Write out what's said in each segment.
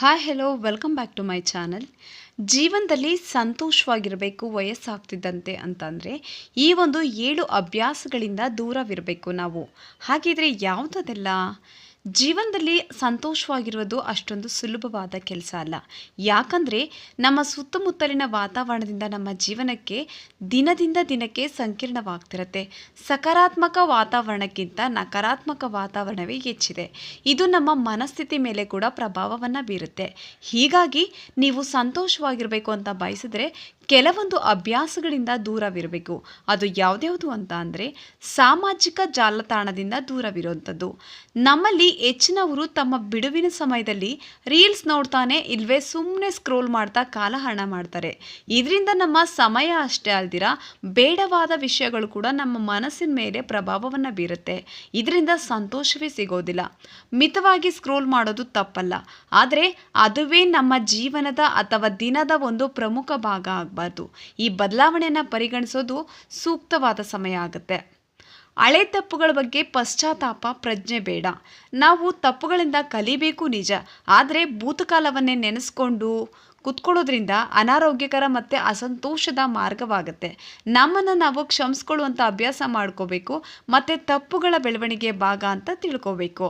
Hi hello welcome back to my channel ಜೀವನದಲ್ಲಿ ಸಂತೋಷವಾಗಿರಬೇಕು, ವಯಸ್ಸಾಗ್ತಿದ್ದಂತೆ ಅಂತಂದರೆ ಈ ಒಂದು ಏಳು ಅಭ್ಯಾಸಗಳಿಂದ ದೂರವಿರಬೇಕು ನಾವು. ಹಾಗಿದ್ರೆ ಯಾವುದದೆಲ್ಲ? ಜೀವನದಲ್ಲಿ ಸಂತೋಷವಾಗಿರೋದು ಅಷ್ಟೊಂದು ಸುಲಭವಾದ ಕೆಲಸ ಅಲ್ಲ. ಯಾಕಂದರೆ ನಮ್ಮ ಸುತ್ತಮುತ್ತಲಿನ ವಾತಾವರಣದಿಂದ ನಮ್ಮ ಜೀವನಕ್ಕೆ ದಿನದಿಂದ ದಿನಕ್ಕೆ ಸಂಕೀರ್ಣವಾಗ್ತಿರುತ್ತೆ. ಸಕಾರಾತ್ಮಕ ವಾತಾವರಣಕ್ಕಿಂತ ನಕಾರಾತ್ಮಕ ವಾತಾವರಣವೇ ಹೆಚ್ಚಿದೆ. ಇದು ನಮ್ಮ ಮನಸ್ಥಿತಿ ಮೇಲೆ ಕೂಡ ಪ್ರಭಾವವನ್ನು ಬೀರುತ್ತೆ. ಹೀಗಾಗಿ ನೀವು ಸಂತೋಷವಾಗಿರಬೇಕು ಅಂತ ಬಯಸಿದ್ರೆ ಕೆಲವೊಂದು ಅಭ್ಯಾಸಗಳಿಂದ ದೂರವಿರಬೇಕು. ಅದು ಯಾವ್ದ್ಯಾವುದು ಅಂತ ಅಂದರೆ ಸಾಮಾಜಿಕ ಜಾಲತಾಣದಿಂದ ದೂರವಿರುವಂಥದ್ದು. ನಮ್ಮಲ್ಲಿ ಹೆಚ್ಚಿನವರು ತಮ್ಮ ಬಿಡುವಿನ ಸಮಯದಲ್ಲಿ ರೀಲ್ಸ್ ನೋಡ್ತಾನೆ ಇಲ್ವೇ ಸುಮ್ಮನೆ ಸ್ಕ್ರೋಲ್ ಮಾಡ್ತಾ ಕಾಲಹರಣ ಮಾಡ್ತಾರೆ. ಇದರಿಂದ ನಮ್ಮ ಸಮಯ ಅಷ್ಟೇ ಅಲ್ದಿರ ಬೇಡವಾದ ವಿಷಯಗಳು ಕೂಡ ನಮ್ಮ ಮನಸ್ಸಿನ ಮೇಲೆ ಪ್ರಭಾವವನ್ನು ಬೀರುತ್ತೆ. ಇದರಿಂದ ಸಂತೋಷವೇ ಸಿಗೋದಿಲ್ಲ. ಮಿತವಾಗಿ ಸ್ಕ್ರೋಲ್ ಮಾಡೋದು ತಪ್ಪಲ್ಲ. ಆದರೆ ಅದುವೇ ನಮ್ಮ ಜೀವನದ ಅಥವಾ ದಿನದ ಒಂದು ಪ್ರಮುಖ ಭಾಗ ಆಗಬಾರ್ದು. ಈ ಬದಲಾವಣೆಯನ್ನು ಪರಿಗಣಿಸೋದು ಸೂಕ್ತವಾದ ಸಮಯ ಆಗುತ್ತೆ. ಹಳೆ ತಪ್ಪುಗಳ ಬಗ್ಗೆ ಪಶ್ಚಾತ್ತಾಪ, ಪ್ರಜ್ಞೆ ಬೇಡ. ನಾವು ತಪ್ಪುಗಳಿಂದ ಕಲಿಬೇಕು ನಿಜ. ಆದರೆ ಭೂತಕಾಲವನ್ನೇ ನೆನೆಸ್ಕೊಂಡು ಕುತ್ಕೊಳ್ಳೋದ್ರಿಂದ ಅನಾರೋಗ್ಯಕರ ಮತ್ತು ಅಸಂತೋಷದ ಮಾರ್ಗವಾಗುತ್ತೆ. ನಮ್ಮನ್ನು ನಾವು ಕ್ಷಮಿಸ್ಕೊಳ್ಳುವಂಥ ಅಭ್ಯಾಸ ಮಾಡ್ಕೋಬೇಕು, ಮತ್ತು ತಪ್ಪುಗಳ ಬೆಳವಣಿಗೆ ಭಾಗ ಅಂತ ತಿಳ್ಕೋಬೇಕು.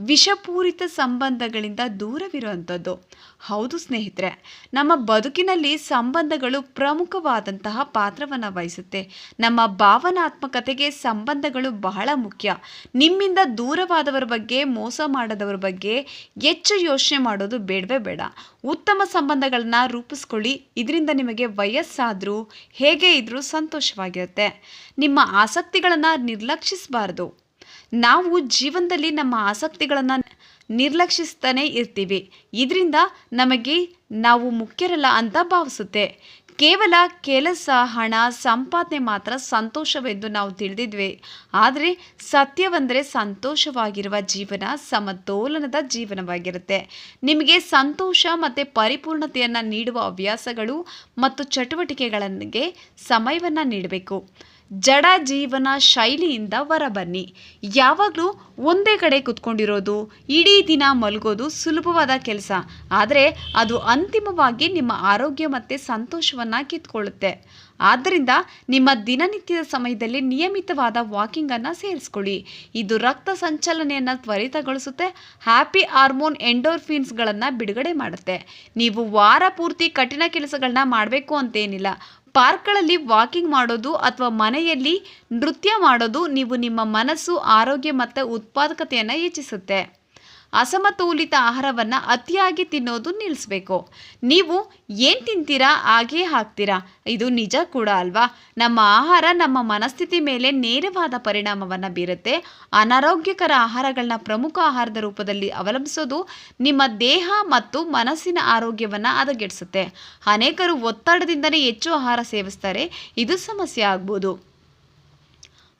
ವಿಷಪೂರಿತ ಸಂಬಂಧಗಳಿಂದ ದೂರವಿರುವಂಥದ್ದು. ಹೌದು ಸ್ನೇಹಿತರೆ, ನಮ್ಮ ಬದುಕಿನಲ್ಲಿ ಸಂಬಂಧಗಳು ಪ್ರಮುಖವಾದಂತಹ ಪಾತ್ರವನ್ನು ವಹಿಸುತ್ತೆ. ನಮ್ಮ ಭಾವನಾತ್ಮಕತೆಗೆ ಸಂಬಂಧಗಳು ಬಹಳ ಮುಖ್ಯ. ನಿಮ್ಮಿಂದ ದೂರವಾದವರ ಬಗ್ಗೆ, ಮೋಸ ಮಾಡದವರ ಬಗ್ಗೆ ಹೆಚ್ಚು ಯೋಚನೆ ಮಾಡೋದು ಬೇಡವೇ ಬೇಡ. ಉತ್ತಮ ಸಂಬಂಧಗಳನ್ನ ರೂಪಿಸ್ಕೊಳ್ಳಿ. ಇದರಿಂದ ನಿಮಗೆ ವಯಸ್ಸಾದರೂ, ಹೇಗೆ ಇದ್ರೂ ಸಂತೋಷವಾಗಿರುತ್ತೆ. ನಿಮ್ಮ ಆಸಕ್ತಿಗಳನ್ನು ನಿರ್ಲಕ್ಷಿಸಬಾರ್ದು. ನಾವು ಜೀವನದಲ್ಲಿ ನಮ್ಮ ಆಸಕ್ತಿಗಳನ್ನು ನಿರ್ಲಕ್ಷಿಸ್ತಾನೆ ಇರ್ತೀವಿ. ಇದರಿಂದ ನಮಗೆ ನಾವು ಮುಖ್ಯರಲ್ಲ ಅಂತ ಭಾವಿಸುತ್ತೆ. ಕೇವಲ ಕೆಲಸ, ಹಣ, ಸಂಪಾದನೆ ಮಾತ್ರ ಸಂತೋಷವೆಂದು ನಾವು ತಿಳಿದಿದ್ವಿ. ಆದರೆ ಸತ್ಯವೆಂದರೆ ಸಂತೋಷವಾಗಿರುವ ಜೀವನ ಸಮತೋಲನದ ಜೀವನವಾಗಿರುತ್ತೆ. ನಿಮಗೆ ಸಂತೋಷ ಮತ್ತು ಪರಿಪೂರ್ಣತೆಯನ್ನು ನೀಡುವ ಅಭ್ಯಾಸಗಳು ಮತ್ತು ಚಟುವಟಿಕೆಗಳಿಗೆ ಸಮಯವನ್ನು ನೀಡಬೇಕು. ಜಡ ಜೀವನ ಶೈಲಿಯಿಂದ ಹೊರಬನ್ನಿ. ಯಾವಾಗಲೂ ಒಂದೇ ಕಡೆ ಕುತ್ಕೊಂಡಿರೋದು, ಇಡೀ ದಿನ ಮಲಗೋದು ಸುಲಭವಾದ ಕೆಲಸ. ಆದರೆ ಅದು ಅಂತಿಮವಾಗಿ ನಿಮ್ಮ ಆರೋಗ್ಯ ಮತ್ತು ಸಂತೋಷವನ್ನು ಕಿತ್ಕೊಳ್ಳುತ್ತೆ. ಆದ್ದರಿಂದ ನಿಮ್ಮ ದಿನನಿತ್ಯದ ಸಮಯದಲ್ಲಿ ನಿಯಮಿತವಾದ ವಾಕಿಂಗನ್ನು ಸೇರಿಸ್ಕೊಳ್ಳಿ. ಇದು ರಕ್ತ ಸಂಚಲನೆಯನ್ನು ತ್ವರಿತಗೊಳಿಸುತ್ತೆ, ಹ್ಯಾಪಿ ಹಾರ್ಮೋನ್ ಎಂಡೋರ್ಫಿನ್ಸ್ಗಳನ್ನು ಬಿಡುಗಡೆ ಮಾಡುತ್ತೆ. ನೀವು ವಾರ ಪೂರ್ತಿ ಕಠಿಣ ಕೆಲಸಗಳನ್ನ ಮಾಡಬೇಕು ಅಂತೇನಿಲ್ಲ. ಪಾರ್ಕ್ಗಳಲ್ಲಿ ವಾಕಿಂಗ್ ಮಾಡೋದು ಅಥವಾ ಮನೆಯಲ್ಲಿ ನೃತ್ಯ ಮಾಡೋದು ನೀವು ನಿಮ್ಮ ಮನಸ್ಸು ಆರೋಗ್ಯ ಮತ್ತು ಉತ್ಪಾದಕತೆಯನ್ನು ಹೆಚ್ಚಿಸುತ್ತೆ. ಅಸಮತೋಲಿತ ಆಹಾರವನ್ನು ಅತಿಯಾಗಿ ತಿನ್ನೋದು ನಿಲ್ಲಿಸಬೇಕು ನೀವು ಏನು ತಿಂತೀರಾ, ಹಾಗೇ ಹಾಕ್ತೀರಾ, ಇದು ನಿಜ ಕೂಡ ಅಲ್ವಾ? ನಮ್ಮ ಆಹಾರ ನಮ್ಮ ಮನಸ್ಥಿತಿ ಮೇಲೆ ನೇರವಾದ ಪರಿಣಾಮವನ್ನು ಬೀರುತ್ತೆ. ಅನಾರೋಗ್ಯಕರ ಆಹಾರಗಳನ್ನ ಪ್ರಮುಖ ಆಹಾರದ ರೂಪದಲ್ಲಿ ಅವಲಂಬಿಸೋದು ನಿಮ್ಮ ದೇಹ ಮತ್ತು ಮನಸ್ಸಿನ ಆರೋಗ್ಯವನ್ನು ಹದಗೆಡಿಸುತ್ತೆ. ಅನೇಕರು ಒತ್ತಡದಿಂದಲೇ ಹೆಚ್ಚು ಆಹಾರ ಸೇವಿಸ್ತಾರೆ. ಇದು ಸಮಸ್ಯೆ ಆಗ್ಬೋದು.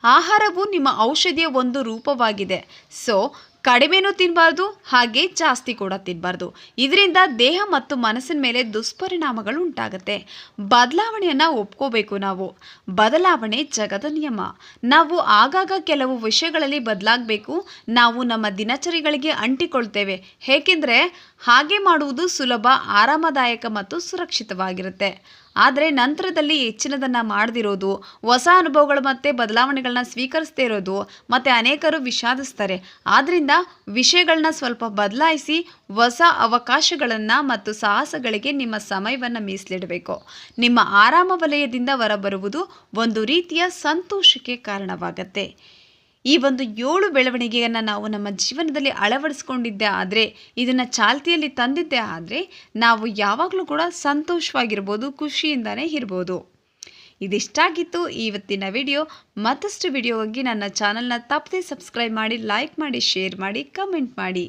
ಆಹಾರವು ನಿಮ್ಮ ಔಷಧಿಯ ಒಂದು ರೂಪವಾಗಿದೆ. ಸೊ ಕಡಿಮೆನೂ ತಿನ್ನಬಾರ್ದು ಹಾಗೆ ಜಾಸ್ತಿ ಕೂಡ ತಿನ್ನಬಾರ್ದು ಇದರಿಂದ ದೇಹ ಮತ್ತು ಮನಸ್ಸಿನ ಮೇಲೆ ದುಷ್ಪರಿಣಾಮಗಳು ಉಂಟಾಗುತ್ತೆ. ಬದಲಾವಣೆಯನ್ನು ಒಪ್ಕೋಬೇಕು ನಾವು. ಬದಲಾವಣೆ ಜಗದ ನಿಯಮ. ನಾವು ಆಗಾಗ ಕೆಲವು ವಿಷಯಗಳಲ್ಲಿ ಬದಲಾಗಬೇಕು. ನಾವು ನಮ್ಮ ದಿನಚರಿಗಳಿಗೆ ಅಂಟಿಕೊಳ್ತೇವೆ. ಏಕೆಂದರೆ ಹಾಗೆ ಮಾಡುವುದು ಸುಲಭ, ಆರಾಮದಾಯಕ ಮತ್ತು ಸುರಕ್ಷಿತವಾಗಿರುತ್ತೆ. ಆದರೆ ನಂತರದಲ್ಲಿ ಹೆಚ್ಚಿನದನ್ನು ಮಾಡದಿರೋದು, ಹೊಸ ಅನುಭವಗಳು ಮತ್ತು ಬದಲಾವಣೆಗಳನ್ನ ಸ್ವೀಕರಿಸದೇ ಇರೋದು ಮತ್ತು ಅನೇಕರು ವಿಷಾದಿಸ್ತಾರೆ. ಆದ್ದರಿಂದ ವಿಷಯಗಳನ್ನ ಸ್ವಲ್ಪ ಬದಲಾಯಿಸಿ ಹೊಸ ಅವಕಾಶಗಳನ್ನು ಮತ್ತು ಸಾಹಸಗಳಿಗೆ ನಿಮ್ಮ ಸಮಯವನ್ನು ಮೀಸಲಿಡಬೇಕು. ನಿಮ್ಮ ಆರಾಮ ವಲಯದಿಂದ ಹೊರಬರುವುದು ಒಂದು ರೀತಿಯ ಸಂತೋಷಕ್ಕೆ ಕಾರಣವಾಗತ್ತೆ. ಈ ಒಂದು ಏಳು ಬೆಳವಣಿಗೆಯನ್ನು ನಾವು ನಮ್ಮ ಜೀವನದಲ್ಲಿ ಅಳವಡಿಸ್ಕೊಂಡಿದ್ದೆ ಆದರೆ, ಇದನ್ನು ಚಾಲ್ತಿಯಲ್ಲಿ ತಂದಿದ್ದೆ ಆದರೆ, ನಾವು ಯಾವಾಗಲೂ ಕೂಡ ಸಂತೋಷವಾಗಿರ್ಬೋದು, ಖುಷಿಯಿಂದನೇ ಇರ್ಬೋದು. ಇದಿಷ್ಟಾಗಿತ್ತು ಇವತ್ತಿನ ವಿಡಿಯೋ. ಮತ್ತಷ್ಟು ವಿಡಿಯೋವಾಗಿ ನನ್ನ ಚಾನಲ್ನ ತಪ್ಪದೆ ಸಬ್ಸ್ಕ್ರೈಬ್ ಮಾಡಿ, ಲೈಕ್ ಮಾಡಿ, ಶೇರ್ ಮಾಡಿ, ಕಮೆಂಟ್ ಮಾಡಿ.